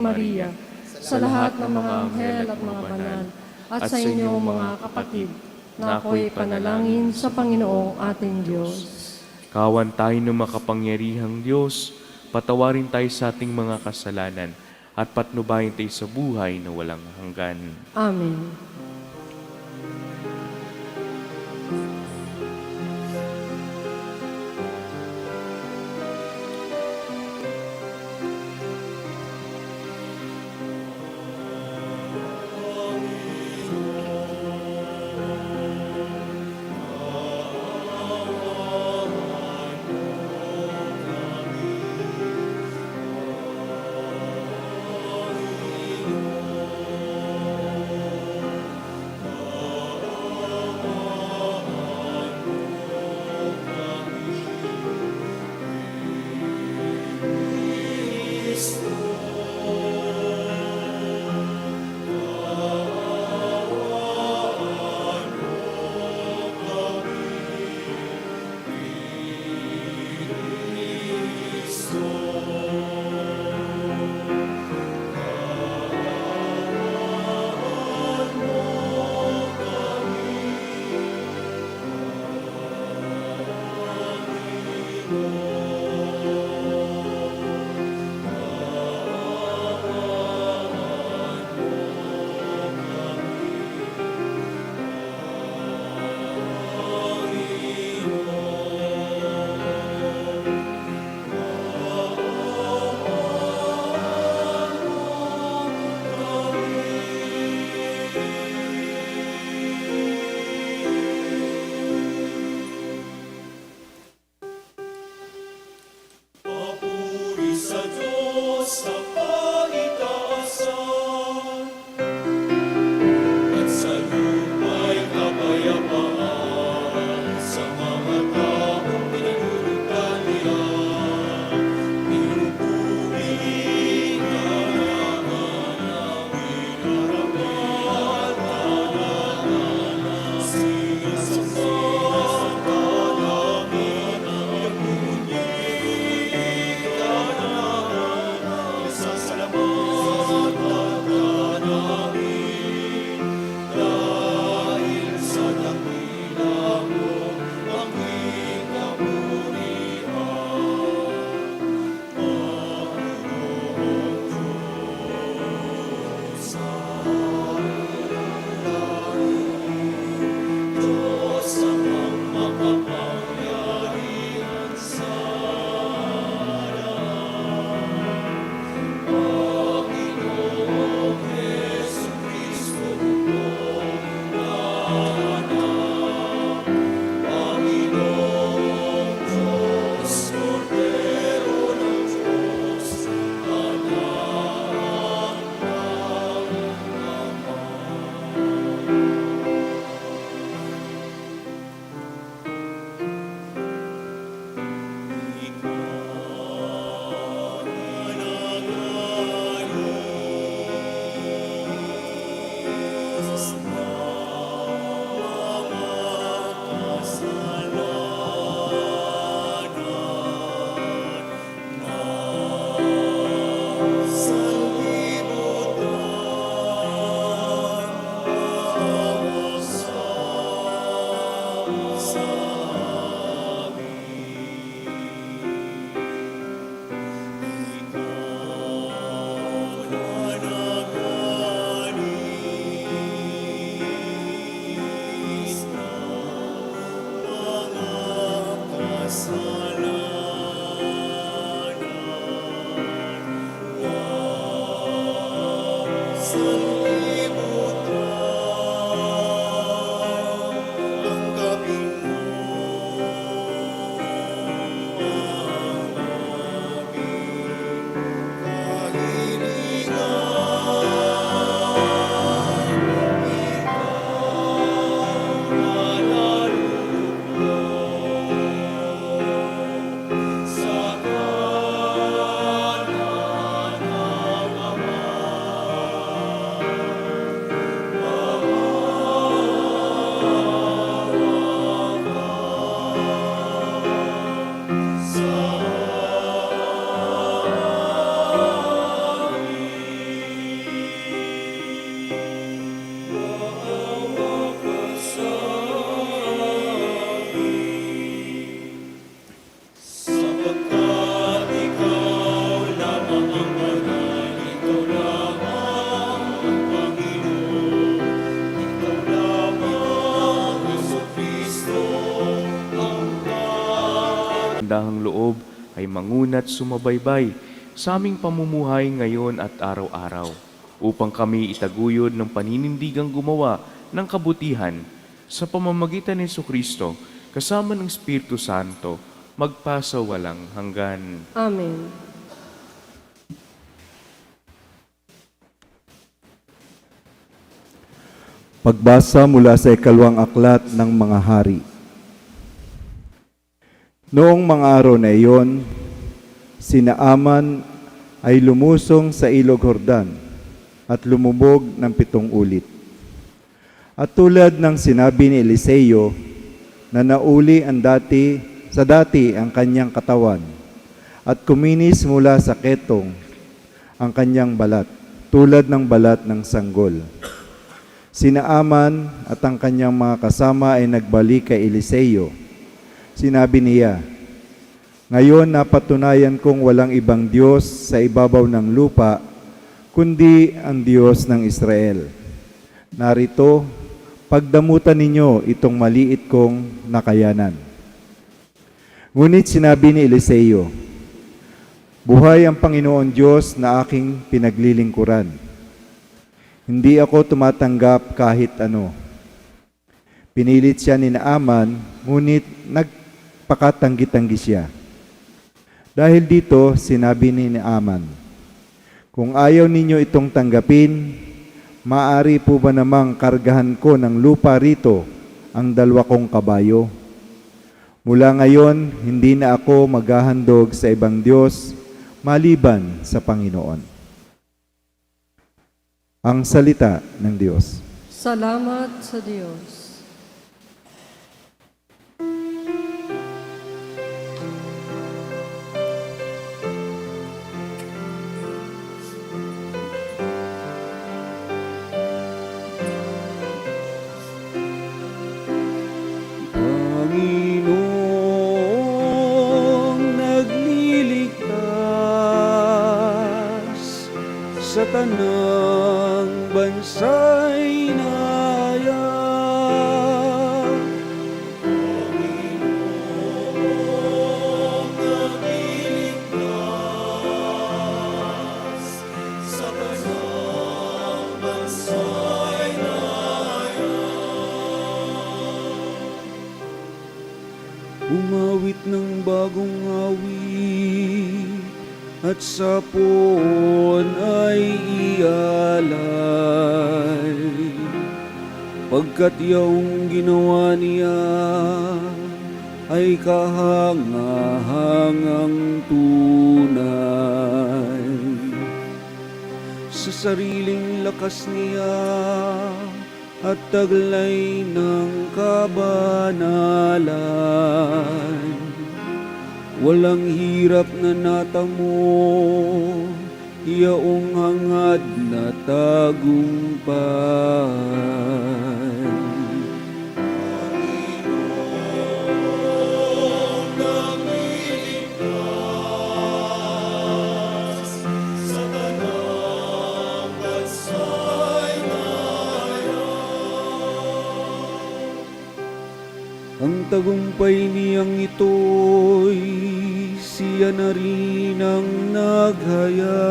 Maria, sa lahat ng mga anghel at mga banal, at sa inyong mga kapatid, na ako'y panalangin sa Panginoong ating Diyos. Kawan tayo ng makapangyarihang Diyos, patawarin tayo sa ating mga kasalanan, at patnubayan tayo sa buhay na walang hanggan. Amen. Ay mangunat sumabaybay sa aming pamumuhay ngayon at araw-araw upang kami itaguyod ng paninindigang gumawa ng kabutihan sa pamamagitan ni Kristo kasama ng Espiritu Santo magpasa walang hanggan. Amen. Pagbasa mula sa ikalawang aklat ng mga hari. Noong mga araw na iyon, sina Aman ay lumusong sa ilog Hordan at lumubog ng pitong ulit. At tulad ng sinabi ni Eliseo na nauli ang dati sa dati ang kanyang katawan at kuminis mula sa ketong ang kanyang balat tulad ng balat ng sanggol. Sina Aman at ang kanyang mga kasama ay nagbalik kay Eliseo. Sinabi niya, Ngayon napatunayan kong walang ibang Diyos sa ibabaw ng lupa, kundi ang Diyos ng Israel. Narito, pagdamutan ninyo itong maliit kong nakayanan. Ngunit sinabi ni Eliseo, Buhay ang Panginoon Diyos na aking pinaglilingkuran. Hindi ako tumatanggap kahit ano. Pinilit siya ni Naaman, ngunit nagpakatanggi-tanggi siya. Dahil dito, sinabi ni Naaman, Kung ayaw ninyo itong tanggapin, maari po ba namang kargahan ko ng lupa rito ang dalawa kong kabayo? Mula ngayon, hindi na ako maghahandog sa ibang Diyos maliban sa Panginoon. Ang salita ng Diyos. Salamat sa Diyos. Umawit ng bagong awit at sa puon ay ialay. Pagkat yaong ginawa niya ay kahangahangang tunay. Sa sariling lakas niya at taglay ng kabanalan. Walang hirap na natamo, yaong hangad na tagumpay. Tagumpay niyang ito'y siya na rin ang naghaya.